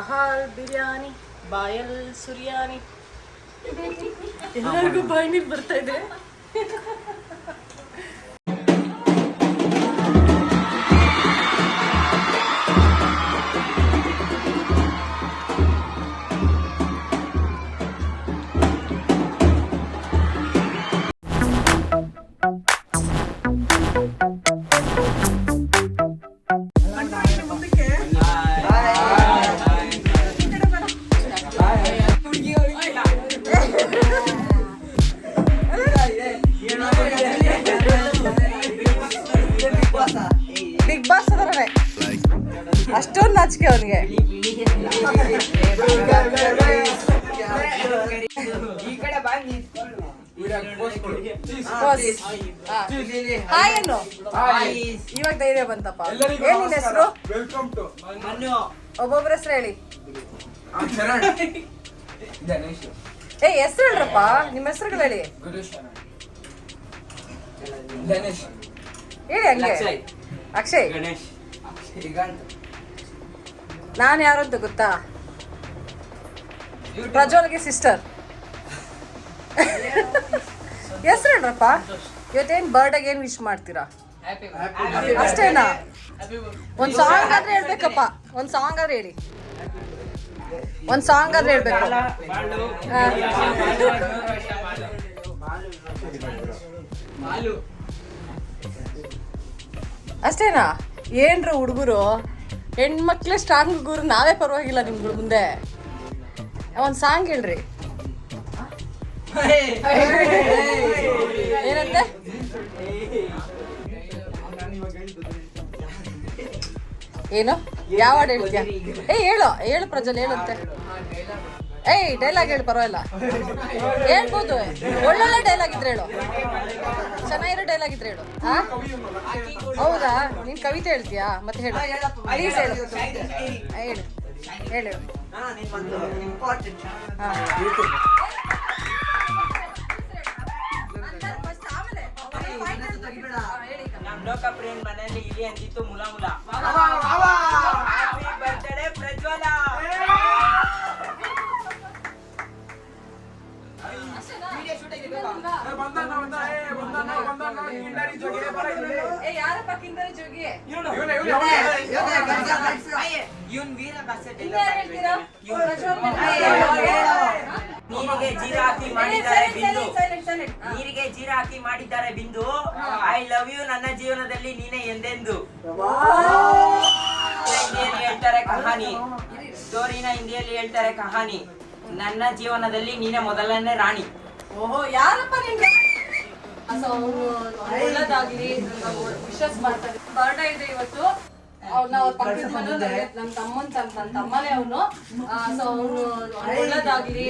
ಅಹಾಲ್ ಬಿರಿಯಾನಿ ಬಾಯಲ್ ಸುರಿಯಾನಿ. ಎಲ್ಲರಿಗೂ ಬಾಯಿ ನೀರು ಬರ್ತಾ ಇದೆ. ವೆಲ್ಕಮ್ ಟು ಒಬ್ಬೊಬ್ಬರ ಹೆಸರು ಹೇಳಿ. ಶರಣ್ ಗಣೇಶ್ ಏ ಹೆಸರು ಹೇಳ್ರಪ್ಪ. ನಿಮ್ಮ ಹೆಸರುಗಳು ಹೇಳಿ. ಗಣೇಶ್. ಹೇಳಿ ಹಂಗೆ. ಅಕ್ಷಯ್. ಗಣೇಶ್. ಶ್ರೀಕಾಂತ್ ನಾನು ಯಾರು ಅಂತ ಗೊತ್ತಾ ಪ್ರಜ್ವಲ್ಗೆ ಸಿಸ್ಟರ್ ಹೆಸರು ಹೇಳ್ರಪ್ಪ. ಇವತ್ತೇನು ಬರ್ಡೇಗೆ ಏನು ವಿಶ್ ಮಾಡ್ತೀರಾ? ಅಷ್ಟೇನಾ? ಒಂದ್ ಸಾಂಗ್ ಆದ್ರೆ ಹೇಳ್ಬೇಕಪ್ಪ. ಒಂದ್ ಸಾಂಗ್ ಆದ್ರೆ ಹೇಳಿ. ಒಂದ್ ಸಾಂಗ್ ಆದ್ರೆ ಹೇಳ್ಬೇಕು. ಅಷ್ಟೇನಾ? ಏನ್ರ ಹುಡುಗರು? ಹೆಣ್ಮಕ್ಳೆ ಸ್ಟ್ರಾಂಗ್ ಹುಡುಗರು ನಾವೇ ಪರವಾಗಿಲ್ಲ ನಿಮ್ಗಳ ಮುಂದೆ. ಒಂದ್ ಸಾಂಗ್ ಹೇಳ್ರಿ. ಏನಂತೆ? ಏನು? ಯಾವ ಹಾಡು ಹೇಳ್ತೀಯ? ಏ ಹೇಳು ಹೇಳು ಪ್ರಜ್ವಲ್ ಹೇಳುತ್ತೆ ಏಯ್ ಡೈಲಾಗ್ ಹೇಳು ಪರವಾಗಿಲ್ಲ. ಹೇಳ್ಬೋದು. ಒಳ್ಳೊಳ್ಳೆ ಡೈಲಾಗ್ ಇದ್ರೆ ಹೇಳು. ಚೆನ್ನಾಗಿರೋ ಡೈಲಾಗ್ ಇದ್ರೆ ಹೇಳು. ಹಾ ಹೌದಾ? ನೀನ್ ಕವಿತೆ ಹೇಳ್ತೀಯಾ? ಮತ್ತೆ ಹೇಳು. ಪ್ಲೀಸ್ ಹೇಳು. ಆ, ಹೇಳು. ಹೇಳು ಹಾ. ನಮ್ ಪ್ರೇಮ್ ಮನೆಯಲ್ಲಿ ಇಲಿ ಅಂದಿತ್ತು ಮುಲ ಮುಲ ಹ್ಯಾಪಿ ಬರ್ತ್ಡೇ ಪ್ರಜ್ವಲ ನೀರಿಗೆ ಜೀರಾ ಹಾಕಿ ಮಾಡಿದ್ದಾರೆ ಬಿಂದು ನೀರಿಗೆ ಜೀರ ಹಾಕಿ ಮಾಡಿದ್ದಾರೆ ಬಿಂದು. ಐ ಲವ್ ಯು ನನ್ನ ಜೀವನದಲ್ಲಿ ನೀನೆ ಎಂದೆಂದು. ಹೇಳ್ತಾರೆ ಕಹಾನಿ. ಸ್ಟೋರಿನ ಹಿಂದಿಯಲ್ಲಿ ಹೇಳ್ತಾರೆ ಕಹಾನಿ. ನನ್ನ ಜೀವನದಲ್ಲಿ ನೀನೆ ಮೊದಲನೇ ರಾಣಿ. ಓಹೋ ಯಾರಪ್ಪ ನಿಮ್ಗೆ ಸೊ ಅವ್ನು ಒಳ್ಳೇದಾಗ್ಲಿ ವಿಶಸ್ ಮಾಡ್ತಾರೆ ಬರ್ಡೇ ಇದೆ ಇವತ್ತು. ಅವ್ನ ಅವ್ರ ಪಕ್ಕದ ಮನೆ ನನ್ನ ತಮ್ಮನ್ ನನ್ನ ತಮ್ಮನೇ ಅವನು. ಸೊ ಅವನು ಒಳ್ಳೇದಾಗ್ಲಿ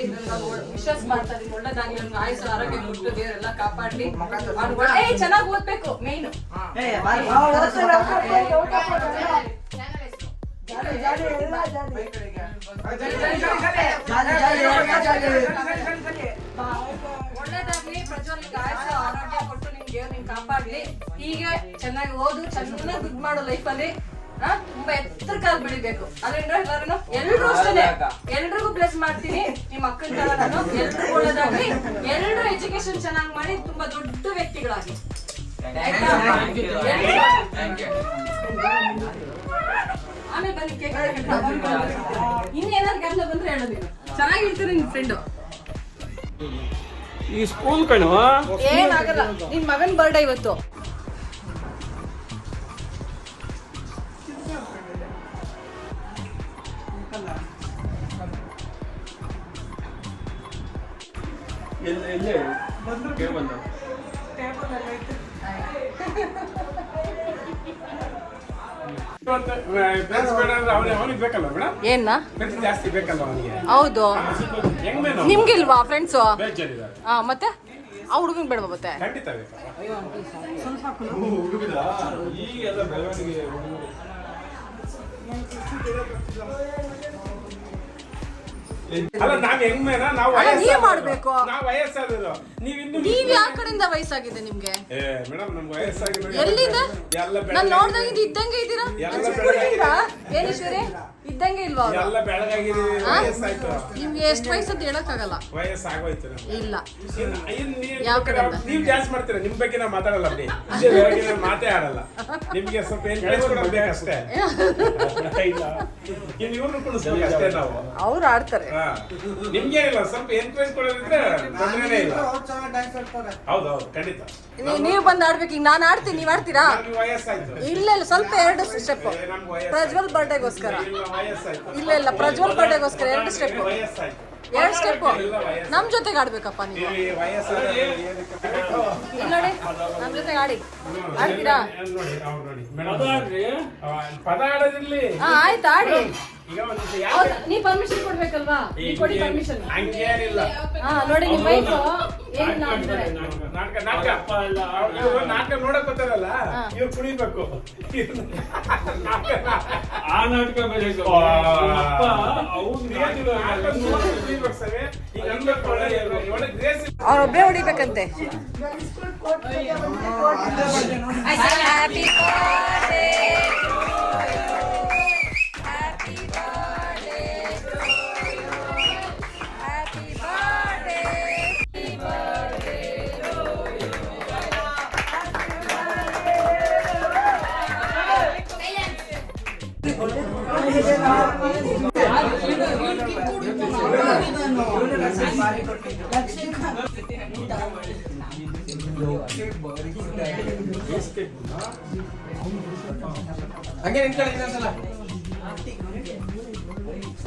ವಿಶಸ್ ಮಾಡ್ತಾರೆ ಒಳ್ಳೇದಾಗ್ಲಿ ಅವ್ನ ಆಯುಷ ಆರೋಗ್ಯ ಮುಟ್ಟು ದೇವರೆಲ್ಲ ಕಾಪಾಡ್ಲಿ. ಏ ಚೆನ್ನಾಗಿ ಓದ್ಬೇಕು ಮೇನ್ ಒಳ್ಳೇದಾಗ್ಲಿ ಪ್ರಜ್ವಲ್ಗೆ ಆಯುಷ ಆರೋಗ್ಯ ಕೊಟ್ಟು ನಿಮ್ ದೇವ್ರು ನಿಮ್ ಕಾಪಾಡ್ಲಿ. ಹೀಗೆ ಚೆನ್ನಾಗಿ ಓದು ಚೆನ್ನಾಗಿ ದುಡ್ಡು ಮಾಡು ಲೈಫಲ್ಲಿ ತುಂಬಾ ಎತ್ತರ ಕಾಲ್ ಬೆಳಿಬೇಕು. ಅದೇನ್ರ ಎಲ್ಲರೂ ಎಲ್ರು ಅಷ್ಟೇ ಎಲ್ರಿಗೂ ಬ್ಲೆಸ್ ಮಾಡ್ತೀನಿ. ನಿಮ್ಮ ಅಕ್ಕನ ತರ ನಾನು. ಎಲ್ರಿಗೂ ಒಳ್ಳೇದಾಗ್ಲಿ. ಎಲ್ರು ಎಜುಕೇಶನ್ ಚೆನ್ನಾಗಿ ಮಾಡಿ ತುಂಬಾ ದೊಡ್ಡ ವ್ಯಕ್ತಿಗಳಾಗಿ. ಆಮೇಲೆ ಬನ್ನಿ ಕೇಕ್ ಇನ್ನೇನಾದ್ರು ಕೆಲಸ ಬಂದ್ರೆ ಹೇಳೋದು ನೀನು. ಚೆನ್ನಾಗಿರ್ತೀರಿ ನಿನ್ ಫ್ರೆಂಡು ಈ ಸ್ಕೂಲ್ ಕಣೋ? ಏನಾಗಲ್ಲ. ನಿನ್ ಮಗನ್ ಬರ್ಡೇ ಇವತ್ತು. ಅವನಿಗೆ ಹೌದು. ನಿಮ್ಗಿಲ್ವಾ ಫ್ರೆಂಡ್ಸು ಹಾ ಮತ್ತೆ? ಆ ಹುಡುಗನ್ ಬೇಡ ಮತ್ತೆ? ಖಂಡಿತ ಅಲ್ಲ ನಾವ್ ಹೆಂಗ್ ಮೇನ ನಾವು ಅಲ್ಲ, ನೀವ್ ವಯಸ್ಸಾದವ್ರು. ಮಾಡ್ಬೇಕು. ನಾವ್ ವಯಸ್ಸಾದ್ರು ನೀವ್ ಇನ್ನು ನೀವ್ ಯಾವ ಕಡೆಯಿಂದ ವಯಸ್ಸಾಗಿದೆ ನಿಮ್ಗೆ? ಏ ಮೇಡಮ್ ನಮ್ಗೆ ವಯಸ್ಸಾಗಿ ಎಲ್ಲಿದೆ? ಎಲ್ಲ ನಾನ್ ಬೆಳಗಾವಿ- ನೋಡ್ದಂಗಿದ್ ಇದ್ದಂಗೆ ಇದ್ದೀರಾ? ಎಲ್ಲ ಚಿಕ್ಕ ಹುಡ್ಗಿಂದ? ಏನ್ ಈಶ್ವರಿ ಇದ್ದಂಗೆ ಇಲ್ವಾ ಅವ್ರು? ಎಲ್ಲ ಬೆಳಗಾಗಿದೆ. ವಯಸ್ಸಾಯ್ತು. ನಿಮ್ಗೆ ಎಷ್ಟು ವಯಸ್ಸದ್ದು ಹೇಳಕ್ಕಾಗಲ್ಲ. ವಯಸ್ಸಾಗೋಯ್ತು ನಮ್ಗೆ. ಇಲ್ಲ. ನೀವ್ ಇನ್ನು ನೀವು ಯಾವ ಕಡೆಯಿಂದ? ನೀವು ಡ್ಯಾನ್ಸ್ ಮಾಡ್ತೀರಾ? ನಿಮ್ ಬಗ್ಗೆ ನಾವು ಮಾತಾಡಲ್ಲ ಬಿಡಿ ಬಗ್ಗೆ ಮಾತೇ ಆಡಲ್ಲ. ನಿಮ್ಗೆ ಸ್ವಲ್ಪ ಇಲ್ಲ. ಇವ್ರನ್ನ ಕುಣಿಸ್ಬೇಕು ಅಷ್ಟೇ ನಾವು. ಅವ್ರು ಆಡ್ತಾರೆ. ಹಾ. ನಿಮ್ಗೇನಿಲ್ಲ ಸ್ವಲ್ಪ ಎನ್ಕರೇಜ್ ಕೊಡೋದಿದ್ರೆ ತೊಂದ್ರೆನೇ ಇಲ್ಲ. ಹೌದೌದು ಖಂಡಿತ. ನೀ- ನೀವು ಬಂದು ಆಡ್ಬೇಕು ಈಗ ನಾನು ಆಡ್ತೀನಿ ನೀವು ಆಡ್ತೀರಾ? ನಮ್ಗೆ ವಯಸ್ಸಾಯ್ತು. ಇಲ್ಲ ಇಲ್ಲ ಸ್ವಲ್ಪ ಎರಡು ಸ್ಟೆಪ್ ನಮ್ಗೆ ವಯಸ್ಸಾಯ್ತು. ಪ್ರಜ್ವಲ್ ಬರ್ಡೇಗೋಸ್ಕರ ಇಲ್ಲ, ವಯಸ್ಸಾಯ್ತು. ಇಲ್ಲ ಇಲ್ಲ ಪ್ರಜ್ವಲ್ ಬರ್ಡೇಗೋಸ್ಕರ ಎರಡು ಸ್ಟೆಪ್ ವಯಸ್ಸಾಯ್ತು. ಎರಡು ಸ್ಟೆಪ್ ನಮ್ಮ ಜೊತೆಗೆ ಆಡ್ಬೇಕಪ್ಪ ನೀವು. ಈ ವಯಸ್ಸಾದ ಏನಕ್ಕೆ? ಇಲ್ಲಿ ನೋಡಿ ನಮ್ ಜೊತೆಗೆ ಆಡಿ. ಆಡ್ತೀರಾ? ನೋಡಿ ಅವ್ರು ನೋಡಿ. ಮೇಡಮ್ ಪದ ಆಡೋದಿರ್ಲಿ. ಹಾ ಆಯ್ತು ಆಡಿ. ಹೌದು, ನೀ ಪರ್ಮಿಷನ್ ಕೊಡ್ಬೇಕಲ್ವಾ? ನೀ ಕೊಡಿ ಪರ್ಮಿಷನ್ ಹಾ ನೋಡಿ ನಿಮ್ಮ ವೈಫ್ ಏನ್ ಮಾಡ್ತಾರೆ ನಾಟಕ. ನೋಡಕ್ ಬರ್ತಾರಲ್ಲ. ಇವ್ರು ನಾಟಕ ಆ ನಾಟಕ. ಅಪ್ಪ ಅವ್ನ್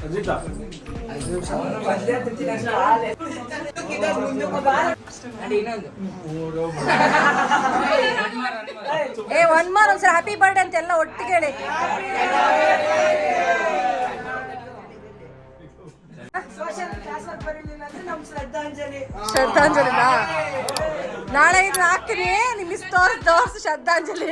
ಅಜಿತಾ. ಏ ಒನ್ ಮಾರ್ ಒಂದ್ಸಲ ಹ್ಯಾಪಿ ಬರ್ಡೇ ಅಂತ ಎಲ್ಲ ಒಟ್ಟಿಗೆ ಹೇಳಿ ಶ್ರದ್ಧಾಂಜಲಿನಾ? ನಾಳೆ ಇದ್ ಹಾಕ್ತೀನಿ. ನಿಮ್ಗೆ ಮಿಸ್ ತೋರ್ಸ್ ತೋರ್ಸ್ ಶ್ರದ್ಧಾಂಜಲಿ.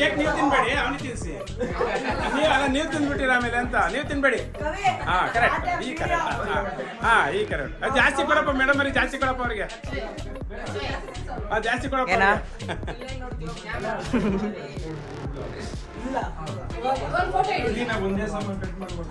ಕೇಕ್ ನೀವು ತಿನ್ಬೇಡಿ ಅವನಿಗೆ ತಿನ್ಸಿ. ನೀವು ಅಲ್ಲ ನೀವು ತಿಂದ್ಬಿಟ್ಟಿರ ಆಮೇಲೆ ಅಂತ. ನೀವು ತಿನ್ಬೇಡಿ. ಹಾ ಕರೆಕ್ಟ್ ಈ ಕರೆಕ್ಟ್ ಹಾ ಈ ಕರೆಕ್ಟ್ ಅದು ಜಾಸ್ತಿ ಕೊಡಪ್ಪ ಮೇಡಮ್ ಅವ್ರಿಗೆ ಜಾಸ್ತಿ ಕೊಡಪ್ಪ ಅವ್ರಿಗೆ. ಆ ಜಾಸ್ತಿ ಕೊಡಪ್ಪ. ಒಂದೇ ಸಮ ಕಟ್ ಮಾಡ್ಬೋದು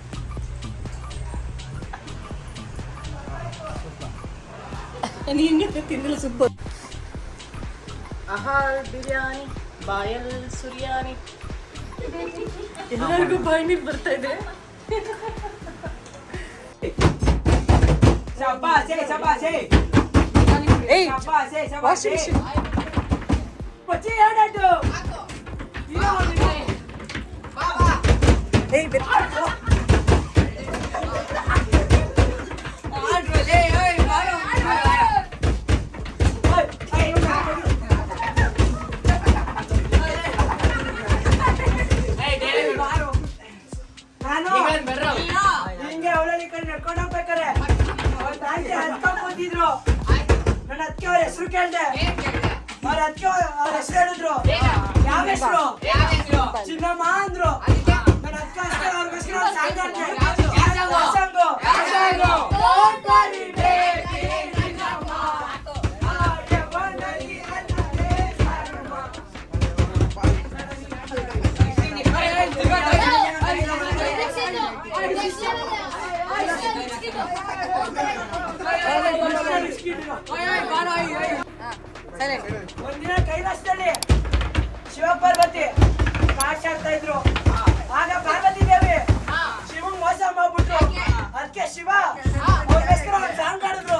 ಬಿರಿಯಾನಿ ನೀನು ತಿಂದಿಲ್ಲ ಸುಪ್ಪ ಆಹಾರ ಬಿರಿಯಾನಿ ಬಾಯಲ್ ಸುರಿಯಾನಿ ಎಲ್ಲರಿಗೂ ಬಾಯಿ ನೀರು ಬರ್ತಾ ಇದೆ. Washing machine. ಪಚ್ಚಿ ಎರಡಾಯ್ತು ಏಯ್ ಕಡೆ ನಡ್ಕೊಂಡು ಹೋಗ್ಬೇಕಾರೆ ಒಂದ್ ಆಂಟಿ ಹತ್ಕೊಂಡ್ ಕೂತಿದ್ರು. ನನ್ನ ಅದಕ್ಕೆ ಅವ್ರ ಹೆಸರು ಕೇಳ್ದೆ. ಅವ್ರ ಅದಕ್ಕೆ ಅವ್ರ ಹೆಸರು ಹೇಳಿದ್ರು. ಯಾವ ಹೆಸರು? ಚಿನ್ನಮ್ಮ ಅಂದ್ರು. ನನ್ನ ಅದಕ್ಕೆ ಅಷ್ಟೇ ಅವ್ರಿಗೋಸ್ಕರ ಸಾಂಗ್ ಹಾಡ್ದೆ. ಸಾಂಗು? ಒಂದಿನ ಕೈಲಾಸದಲ್ಲಿ ಶಿವ ಕಾಶಾಡ್ತಾ ಇದ್ರು. ಆಗ ಪಾರ್ವತಿ ದೇವಿ ಶಿವ ಮೋಸ ಮಾಡ್ಬಿಟ್ರು. ಅದಕ್ಕೆ ಶಿವ ಸಾಂಗ್ ಆಡಿದ್ರು